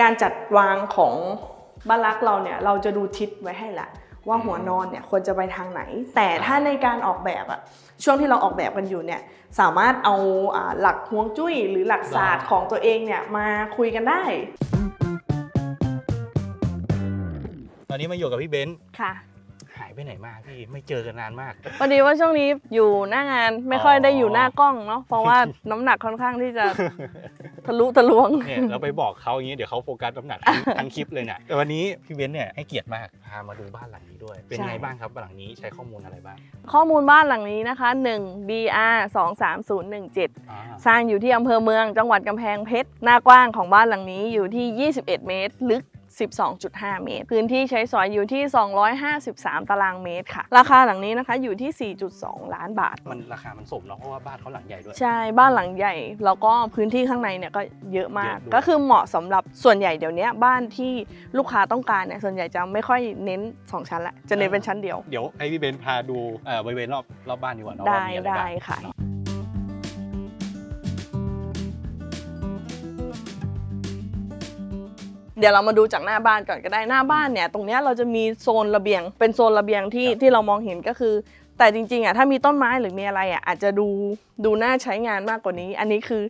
การจัดวางของบ้านรักเราเนี่ยเราจะดูทิศไว้ให้ละว่าหัวนอนเนี่ยควรจะไปทางไหน แต่ถ้าในการออกแบบอะช่วงที่เราออกแบบกันอยู่เนี่ยสามารถเอาอ่าหลักฮวงจุ้ยหรือหลักศาสตร์ของตัวเองเนี่ยมาคุยกันได้ ตอนนี้มาอยู่กับพี่เบนซ์ค่ะ หายไปไหนมากพี่ไม่เจอกันนานมาก พอดีว่าช่วงนี้อยู่หน้างานไม่ค่อยได้อยู่หน้ากล้องเนาะเพราะว่าน้ำหนักค่อนข้างที่จะ ทะลุทะลวง เนี่ยเราไปบอกเขาอย่างนี้เดี๋ยวเขาโฟกัสน้ำหนักทั้งทั้งคลิปเลยเนี่ยแต่วันนี้พี่เบนซ์เนี่ยให้เกียรติมากพามาดูบ้านหลังนี้ด้วย เป็นใช่ไงบ้างครับบ้านหลังนี้ใช้ข้อมูลอะไรบ้าง ข้อมูลบ้านหลังนี้นะคะ1 BR 23017อ่าสร้างอยู่ที่อำเภอเมืองจังหวัดกำแพงเพชรหน้ากว้างของบ้านหลังนี้อยู่ที่ 21 เมตร ลึก 12.5 เมตร พื้นที่ใช้สอยอยู่ที่ 253 ตารางเมตรค่ะ ราคาหลังนี้นะคะอยู่ที่ 4.2 ล้านบาท มันราคามันสมเนาะเพราะว่าบ้านเขาหลังใหญ่ด้วย ใช่บ้านหลังใหญ่ แล้วก็พื้นที่ข้างในเนี่ยก็เยอะมาก เยอะด้วย ก็คือเหมาะสำหรับส่วนใหญ่เดี๋ยวนี้บ้านที่ลูกค้าต้องการเนี่ยส่วนใหญ่จะไม่ค่อยเน้น 2 ชั้นละจะเน้นเป็นชั้นเดียว เดี๋ยวให้พี่เบนซ์พาดูเอ่อบริเวณรอบรอบบ้านดีกว่าเนาะว่าได้มีอะไรได้บ้างค่ะ เดี๋ยวเรามาดูจากหน้าบ้านก่อนก็ได้หน้าบ้านเนี่ย ตรงเนี้ยเราจะมีโซนระเบียง เป็นโซนระเบียงที่ที่เรามองเห็นก็คือ แต่จริงๆอะถ้ามีต้นไม้หรือมีอะไรอะอาจจะดูดูน่าใช้งานมากกว่านี้ อันนี้คือ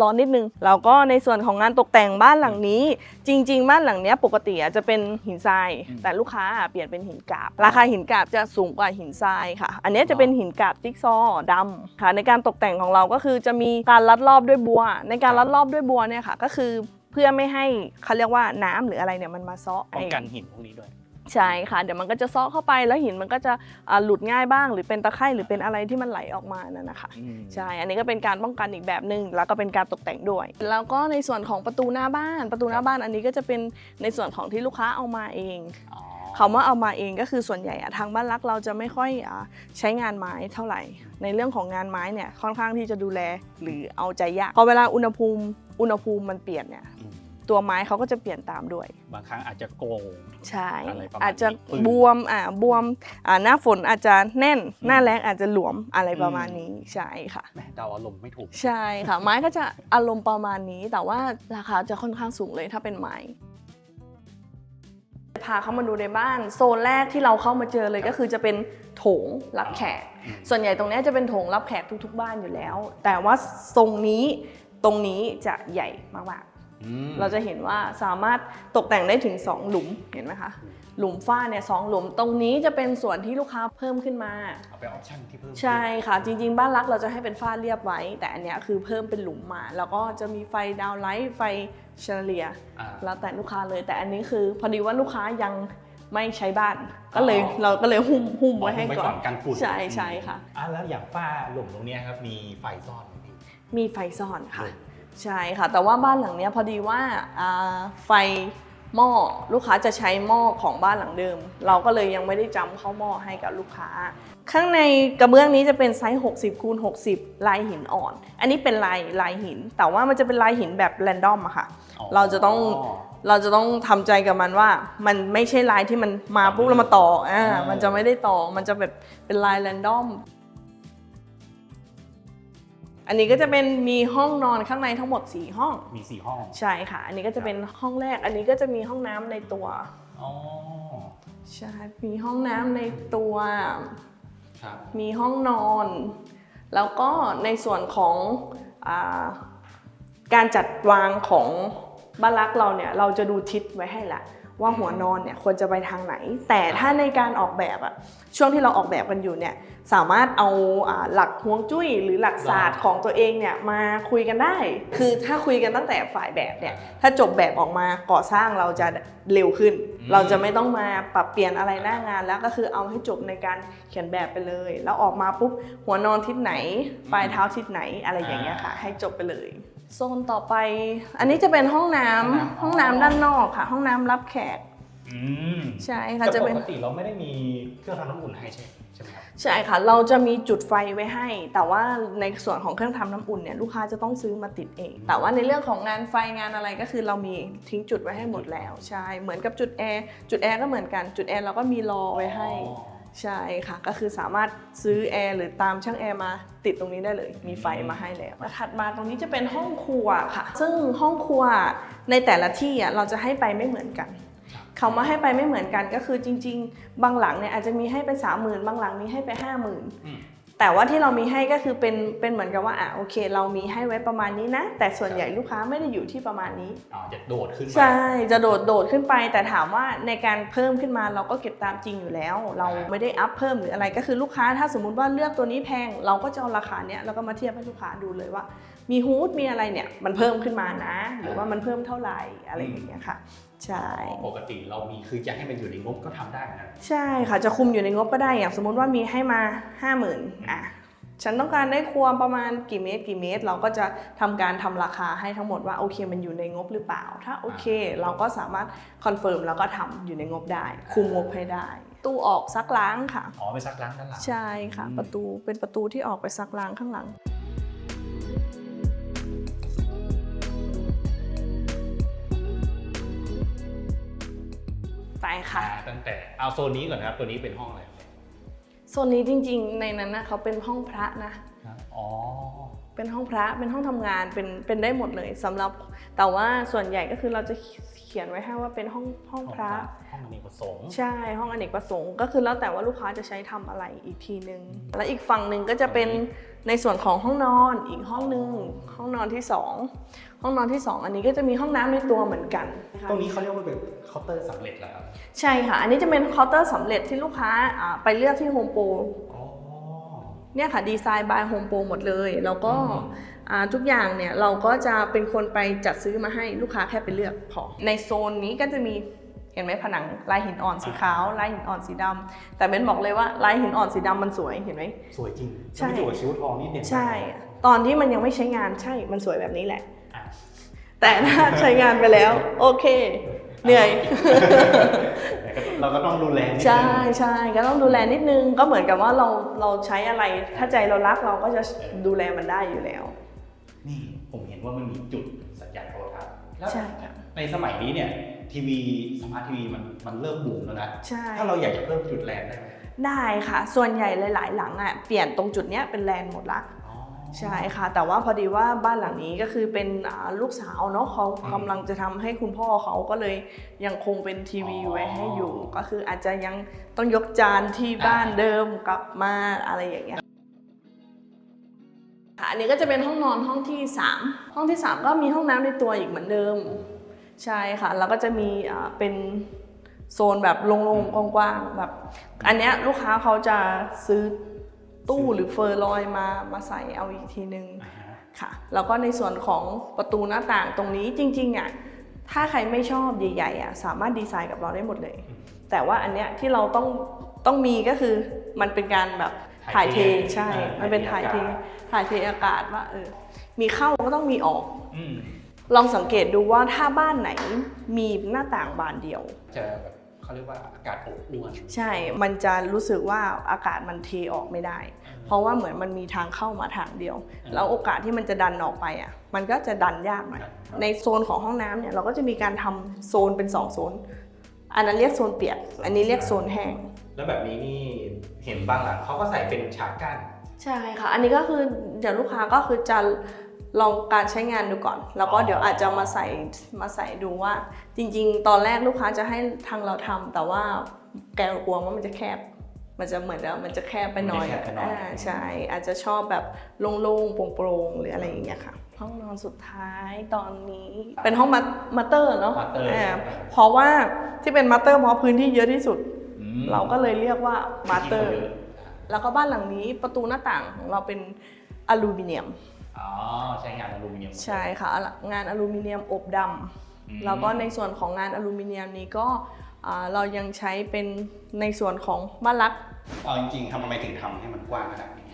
ร้อนนิดนึงแล้วก็ในส่วนของงานตกแต่งบ้านหลังนี้ จริง ๆ บ้านหลังเนี้ยปกติอะจะเป็นหินทราย แต่ลูกค้าอะเปลี่ยนเป็นหินกาบ ราคาหินกาบจะสูงกว่าหินทรายค่ะ อันเนี้ยจะเป็นหินกาบจิ๊กซอว์ดำค่ะ ในการตกแต่งของเราก็คือจะมีการลัดรอบด้วยบัว ในการลัดรอบด้วยบัวเนี่ยค่ะ ก็คือเพื่อไม่ให้เขาเรียกว่าน้ำหรืออะไรเนี่ยมันมาเซาะป้องกันหินพวกนี้ด้วย ใช่ค่ะ เดี๋ยวมันก็จะเซาะเข้าไปแล้วหินมันก็จะอ่าหลุดง่ายบ้าง หรือเป็นตะไคร่หรือเป็นอะไรที่มันไหลออกมานั่นนะคะใช่อันนี้ก็เป็นการป้องกันอีกแบบหนึ่งแล้วก็เป็นการตกแต่งด้วย แล้วก็ในส่วนของประตูหน้าบ้าน ประตูหน้าบ้านอันนี้ก็จะเป็นในส่วนของที่ลูกค้าเอามาเองอ๋อคำว่าเอามาเองก็คือส่วนใหญ่อะทางบ้านรักเราจะไม่ค่อยอ่าใช้งานไม้เท่าไหร่ ในเรื่องของงานไม้เนี่ยค่อนข้างที่จะดูแลหรือเอาใจยากพอเวลาอุณหภูมิอุณหภูมิมันเปลี่ยนเนี่ยอืม ตัวไม้เขาก็จะเปลี่ยนตามด้วย บางครั้งอาจจะโกง ใช่ อะไรประมาณอาจจะนี้ปืนบวมอ่าบวมอ่าหน้าฝนอาจจะแน่น หน้าแรงอาจจะหลวมอะไรประมาณอืมนี้ใช่ค่ะ แหมเดาอารมณ์ไม่ถูก ใช่ค่ะ ไม้ก็จะอารมณ์ประมาณนี้ แต่ว่าราคาจะค่อนข้างสูงเลยถ้าเป็นไม้ พาเข้ามาดูในบ้านโซนแรกที่เราเข้ามาเจอเลยก็คือจะเป็นโถงรับแขก อืม ส่วนใหญ่ตรงเนี้ยจะเป็นโถงรับแขกทุก ๆ บ้านอยู่แล้ว แต่ว่าทรงนี้ตรงนี้จะใหญ่มากๆอืม เราจะเห็นว่าสามารถตกแต่งได้ถึง 2 หลุมเห็นไหมคะหลุมฝ้าเนี่ยสองหลุมตรงนี้จะเป็นส่วนที่ลูกค้าเพิ่มขึ้นมาเอาไปออปชั่นที่เพิ่มใช่ค่ะ จริง ๆ บ้านรักเราจะให้เป็นฝ้าเรียบไว้ แต่อันเนี้ยคือเพิ่มเป็นหลุมมา แล้วก็จะมีไฟดาวน์ไลท์ไฟเชนเลียอ่าแล้วแต่ลูกค้าเลย แต่อันนี้คือพอดีว่าลูกค้ายังไม่ใช้บ้านก็เลยอ๋อเราก็เลยหุ้มหุ้มไว้ให้ไว้ก่ก่ออนนกันฝุ่นใช่ใช่ค่ะอะแล้วอย่างฝ้าหลุมตรงเนี้ยครับมีไฟซ่อนไหมพี่มีไฟซ่อนค่ะอืม ใช่ค่ะ แต่ว่าบ้านหลังเนี้ยพอดีว่าอ่าไฟหม้อลูกค้าจะใช้หม้อของบ้านหลังเดิม เราก็เลยยังไม่ได้จำเข้าหม้อให้กับลูกค้า ข้างในกระเบื้องนี้จะเป็นไซส์ 60คูณ60 ลายหินอ่อน อันนี้เป็นลายลายหิน แต่ว่ามันจะเป็นลายหินแบบแรนดอมอะค่ะเราจะต้อง เราจะต้องทำใจกับมันว่า มันไม่ใช่ลายที่มันมาปุ๊บแล้วมาต่ออ่าอ๋อมันจะไม่ได้ต่อมันจะแบบเป็นลายแรนดอม อันนี้ก็จะเป็นมีห้องนอนข้างในทั้งหมด 4 ห้อง มีสี่ห้อง ใช่ค่ะ อันนี้ก็จะเป็นห้องแรก อันนี้ก็จะมีห้องน้ำในตัว อ๋อ ใช่ มีห้องน้ำในตัว ครับ มีห้องนอน แล้วก็ในส่วนของอาการจัดวางของบ้านรักเราเนี่ย เราจะดูทิศไว้ให้ละ ว่าหัวนอนเนี่ยควรจะไปทางไหน แต่ถ้าในการออกแบบอะช่วงที่เราออกแบบกันอยู่เนี่ยสามารถเอาอ่าหลักฮวงจุ้ยหรือหลักศาสตร์ของตัวเองเนี่ยมาคุยกันได้ คือถ้าคุยกันตั้งแต่ฝ่ายแบบเนี่ยถ้าจบแบบออกมาก่อสร้างเราจะเร็วขึ้นอืมเราจะไม่ต้องมาปรับเปลี่ยนอะไรหน้างานแล้วก็คือเอาให้จบในการเขียนแบบไปเลย แล้วออกมาปุ๊บหัวนอนทิศไหน ปลายเท้าทิศไหนอะไรอย่างเงี้ยค่ะ ให้จบไปเลย โซนต่อไป อันนี้จะเป็นห้องน้ำห้องน้ำด้านนอกค่ะ ห้องน้ำรับแขก อืมใช่ค่ะแต่จะปเป็นกติเราไม่ได้มีเครื่องทำน้ำอุ่นให้ใช่ใช่ไหมครับใช่ค่ะ เราจะมีจุดไฟไว้ให้ แต่ว่าในส่วนของเครื่องทำน้ำอุ่นเนี่ยลูกค้าจะต้องซื้อมาติดเอง แต่ว่าในเรื่องของงานไฟงานอะไรก็คือเรามีทิ้งจุดไว้ให้หมดแล้ว ใช่ เหมือนกับจุดแอร์จุดแอร์ก็เหมือนกันจุดแอร์เราก็มีรอไว้ให้ อ๋อ ใช่ค่ะ ก็คือสามารถซื้อแอร์หรือตามช่างแอร์มาติดตรงนี้ได้เลย มีไฟมาให้แล้วแล้วถัดมาตรงนี้จะเป็นห้องครัวค่ะ ซึ่งห้องครัวในแต่ละที่อะเราจะให้ไปไม่เหมือนกันเขามาให้ไปไม่เหมือนกันก็คือจริง ๆ บางหลังเนี่ยอาจจะมีให้ไปสามหมื่นบางหลังมีให้ไปห้าหมื่นอืม แต่ว่าที่เรามีให้ก็คือเป็นเป็นเหมือนกับว่าอะโอเค เรามีให้ไว้ประมาณนี้นะ แต่ส่วนใหญ่ลูกค้าไม่ได้อยู่ที่ประมาณนี้อ๋อจะโดดขึ้นไปใช่จะโดดโดดขึ้นไป แต่ถามว่าในการเพิ่มขึ้นมาเราก็เก็บตามจริงอยู่แล้ว เราไม่ได้อัพเพิ่มหรืออะไรก็คือลูกค้าถ้าสมมุติว่าเลือกตัวนี้แพง เราก็จะเอาราคาเนี้ยแล้วก็มาเทียบให้ลูกค้าดูเลยว่า มีฮูดมีอะไรเนี่ยมันเพิ่มขึ้นมานะ หรือว่ามันเพิ่มเท่าไหร่อะไรอย่างเงี้ยค่ะใช่ปกติเรามีคือจะให้มันอยู่ในงบก็ทำได้นะใช่ค่ะจะคุมอยู่ในงบก็ได้อย่างสมมุติว่ามีให้มา 5 0,000อะฉันต้องการได้ครัวประมาณกี่เมตรกี่เมตร เราก็จะทำการทำราคาให้ทั้งหมดว่าโอเคมันอยู่ในงบหรือเปล่า ถ้าโอเค เราก็สามารถคอนเฟิร์มแล้วก็ทำอยู่ในงบได้ คุมงบให้ได้ ตู้ออกซักล้างค่ะอ๋อไปซักล้างด้านหลังใช่ค่ะอืมประตูเป็นประตูที่ออกไปซักล้างข้างหลัง ไปค่ะ อ่าตั้งแต่เอาโซนนี้ก่อนนะครับตัวนี้เป็นห้องอะไรโซนนี้จริงๆ ในนั้นนะเขาเป็นห้องพระนะ อ๋อ เป็นห้องพระเป็นห้องทำงานเป็นเป็นได้หมดเลยสำหรับ แต่ว่าส่วนใหญ่ก็คือเราจะเขียนไว้ให้ว่าเป็นห้องห้องพระห้องอเนกประสงค์ใช่ห้องอเนกประสงค์ ก็คือแล้วแต่ว่าลูกค้าจะใช้ทำอะไรอีกทีนึง และอีกฝั่งหนึ่งก็จะเป็นในส่วนของห้องนอนอีกห้องหนึ่งห้องนอนที่สองห้องนอนที่สองอันนี้ก็จะมีห้องน้ำในตัวเหมือนกันตรงนี้เขาเรียกว่าเป็นเคาน์เตอร์สำเร็จแล้วครับใช่ค่ะ อันนี้จะเป็นเคาน์เตอร์สำเร็จที่ลูกค้าอ่าไปเลือกที่โฮมโปรอ๋อ เนี่ยค่ะดีไซน์บายโฮมโปรหมดเลย แล้วก็อืมอ่าทุกอย่างเนี่ยเราก็จะเป็นคนไปจัดซื้อมาให้ลูกค้าแค่ไปเลือกพอในโซนนี้ก็จะมีเห็นไหมผนังลายหินอ่อนสีขาวลายหินอ่อนสีดำแต่เบนบอกเลยว่าลายหินอ่อนสีดำมันสวยเห็นไหมสวยจริงใช่ไม่อยู่กับคิ้วทองนี่เด่นมากใช่ ตอนที่มันยังไม่ใช้งานใช่มันสวยแบบนี้แหละอะแต่ถ้าใช้งานไปแล้ว โอเค เหนื่อยแต่ก็ เราก็ต้องดูแลนิดนึงใช่ใช่ก็ต้องดูแลนิดนึงก็เหมือนกับว่าเราเราใช้อะไร ถ้าใจเรารักเราก็จะดูแลมันได้อยู่แล้ว นี่ผมเห็นว่ามันมีจุดสัญญาณโทรทัศน์แล้วใช่ค่ะในสมัยนี้เนี่ยทีวีสมาร์ททีวีมันมันเริ่มบูมแล้วนะใช่ถ้าเราอยากจะเพิ่มจุดแรงได้ไหมได้ค่ะ ส่วนใหญ่หลาย ๆ หลังอะเปลี่ยนตรงจุดเนี้ยเป็นแลนด์หมดละอ๋อ ใช่ค่ะ แต่ว่าพอดีว่าบ้านหลังนี้ก็คือเป็นอ่าลูกสาวเนาะเขากำลังจะทำให้คุณพ่อเขาก็เลยยังคงเป็นทีวีไว้ให้อยู่ ก็คืออาจจะยังต้องยกจานที่บ้านเดิมกลับมาอะไรอย่างเงี้ยค่ะอันนี้ก็จะเป็นห้องนอนห้องที่ 3 ห้องที่ 3 ก็มีห้องน้ำในตัวอีกเหมือนเดิม ใช่ค่ะ แล้วก็จะมีอ่าเป็นโซนแบบโล่งๆกว้างๆแบบ อันเนี้ยลูกค้าเขาจะซื้อ ตู้หรือเฟอร์ลอยมามาใส่เอาอีกทีนึงอ่าฮะค่ะแล้วก็ในส่วนของประตูหน้าต่างตรงนี้จริงๆอะถ้าใครไม่ชอบใหญ่ๆอะสามารถดีไซน์กับเราได้หมดเลย แต่ว่าอันเนี้ยที่เราต้องต้องมีก็คือมันเป็นการแบบถ่ายเทใช่ มันเป็นถ่ายเทถ่ายเทอากาศว่าเออมีเข้าก็ต้องมีออกอืมลองสังเกตดูว่าถ้าบ้านไหนมีหน้าต่างบานเดียวจะแบบ เขาเรียกว่าอากาศอบอวนใช่ มันจะรู้สึกว่าอากาศมันเทออกไม่ได้ เพราะว่าเหมือนมันมีทางเข้ามาทางเดียว แล้วโอกาสที่มันจะดันออกไปอะ มันก็จะดันยากหน่อย ในโซนของห้องน้ำเนี่ยเราก็จะมีการทำโซนเป็นสองโซน อันนั้นเรียกโซนเปียก อันนี้เรียกโซนแห้ง แล้วแบบนี้นี่เห็นบางหลังเขาก็ใส่เป็นฉากกั้น ใช่ค่ะ อันนี้ก็คือเดี๋ยวลูกค้าก็คือจะ ลองการใช้งานดูก่อน แล้วก็อ๋อเดี๋ยวอาจจะมาใส่มาใส่ดูว่า จริง ๆ ตอนแรกลูกค้าจะให้ทางเราทำแต่ว่าแกกลัวว่ามันจะแคบ มันจะเหมือนว่ามันจะแคบไปหน่อยมันจะแคบไปหน่อยอ่าใช่อาจจะชอบแบบโล่งๆโปร่งๆหรืออะไรอย่างเงี้ยค่ะ ห้องนอนสุดท้ายตอนนี้เป็นห้องมามาเตอร์เนาะมาเตอร์อ่าเพราะว่าที่เป็นมาเตอร์เพราะพื้นที่เยอะที่สุด อืมเราก็เลยเรียกว่ามาเตอร์ที่ขยะแล้วก็บ้านหลังนี้ประตูหน้าต่างของเราเป็นอลูมิเนียม อ๋อใช้งานอลูมิเนียมใช่ค่ะอะงานอลูมิเนียมอบดอืมำแล้วก็ในส่วนของงานอลูมิเนียมนี้ก็อ่าเรายังใช้เป็นในส่วนของบ้านรักเอาจริงๆทำไมถึงทำให้มันกว้างขนาดนี้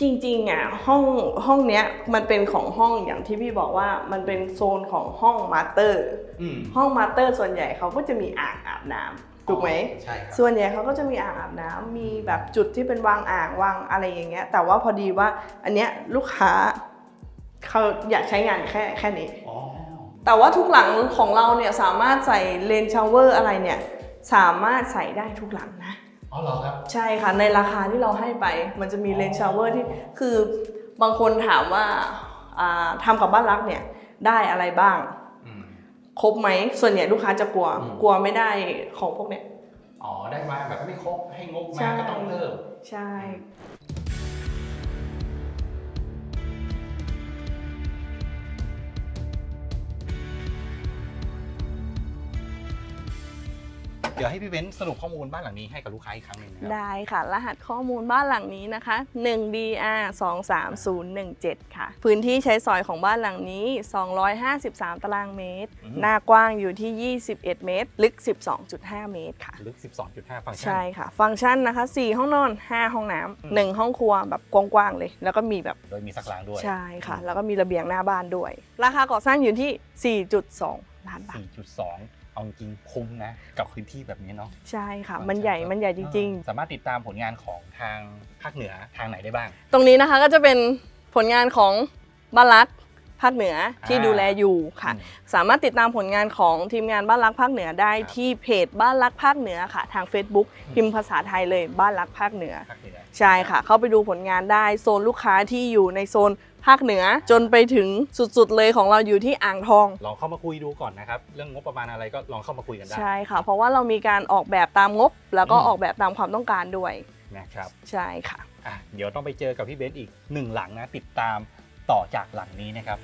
จริงๆอะห้องห้องเนี้ยมันเป็นของห้องอย่างที่พี่บอกว่ามันเป็นโซนของห้องมาสเตอร์อืมห้องมาสเตอร์ส่วนใหญ่เขาก็จะมีอ่างอาบน้ำถูกไหมใช่ครับส่วนใหญ่เขาก็จะมีอ่างอาบน้ำมีแบบจุดที่เป็นวางอ่างวางอะไรอย่างเงี้ย แต่ว่าพอดีว่าอันเนี้ยลูกค้า เขาอยากใช้งานแค่แค่นี้ อ๋อแต่ว่าทุกหลังของเราเนี่ยสามารถใส่เลนชาวเวอร์อะไรเนี่ยสามารถใส่ได้ทุกหลังนะออ๋อเหรอครับ ใช่ค่ะในราคาที่เราให้ไป มันจะมีเลนชาวเวอร์ที่คือบางคนถามว่าอ่าทำกับบ้านรักเนี่ยได้อะไรบ้างอืมครบไหมส่วนใหญ่ลูกค้าจะกลัวอืมกลัวไม่ได้ของพวกเนี้ยอ๋อได้มาแบบไม่ครบให้งบใช่มาก็ต้องเพิ่มใช่ เดี๋ยวให้พี่เบ้นสรุปข้อมูลบ้านหลังนี้ให้กับลูกค้าอีกครั้งหนึ่งนะครับได้ค่ะ รหัสข้อมูลบ้านหลังนี้นะคะ 1DR 23017 ค่ะ พื้นที่ใช้สอยของบ้านหลังนี้ 253 ตารางเมตรอืมหน้ากว้างอยู่ที่ 21 เมตร ลึก 12.5 เมตรค่ะ ลึก 12.5 ฟังก์ชันใช่ค่ะ ฟังก์ชันนะคะ 4 ห้องนอน 5 ห้องน้อืมำหนึ่งห้องครัวแบบกว้างๆเลย แล้วก็มีแบบโดยมีสักล้างด้วย ใช่ค่ะ แล้วก็มีระเบียงหน้าบ้านด้วย ราคาก่อสร้างอยู่ที่ 4.2 ล้านบาท4.2 เอาจริงคุ้มนะกับพื้นที่แบบนี้เนาะใช่ค่ะมันใหญ่มันใหญ่จริงสามารถติดตามผลงานของทางภาคเหนือทางไหนได้บ้างๆตรงนี้นะคะก็จะเป็นผลงานของบ้านรักภาคเหนือที่อ่าดูแลอยู่ค่ะอืมสามารถติดตามผลงานของทีมงานบ้านรักภาคเหนือได้ครับที่เพจบ้านรักภาคเหนือค่ะ ทาง Facebook อืมพิมพ์ภาษาไทยเลยบ้านรักภาคเหนือภาคเหนือ ใช่ค่ะ เข้าไปดูผลงานได้โซนลูกค้าที่อยู่ในโซน ภาคเหนือ จนไปถึงสุดๆเลยของเราอยู่ที่อ่างทอง ลองเข้ามาคุยดูก่อนนะครับ เรื่องงบประมาณอะไรก็ลองเข้ามาคุยกันได้ ใช่ค่ะ เพราะว่าเรามีการออกแบบตามงบ แล้วก็อืมออกแบบตามความต้องการด้วยนะครับใช่ค่ะ อะเดี๋ยวต้องไปเจอกับพี่เบนซ์อีกหนึ่งหลังนะติดตามต่อจากหลังนี้นะครับ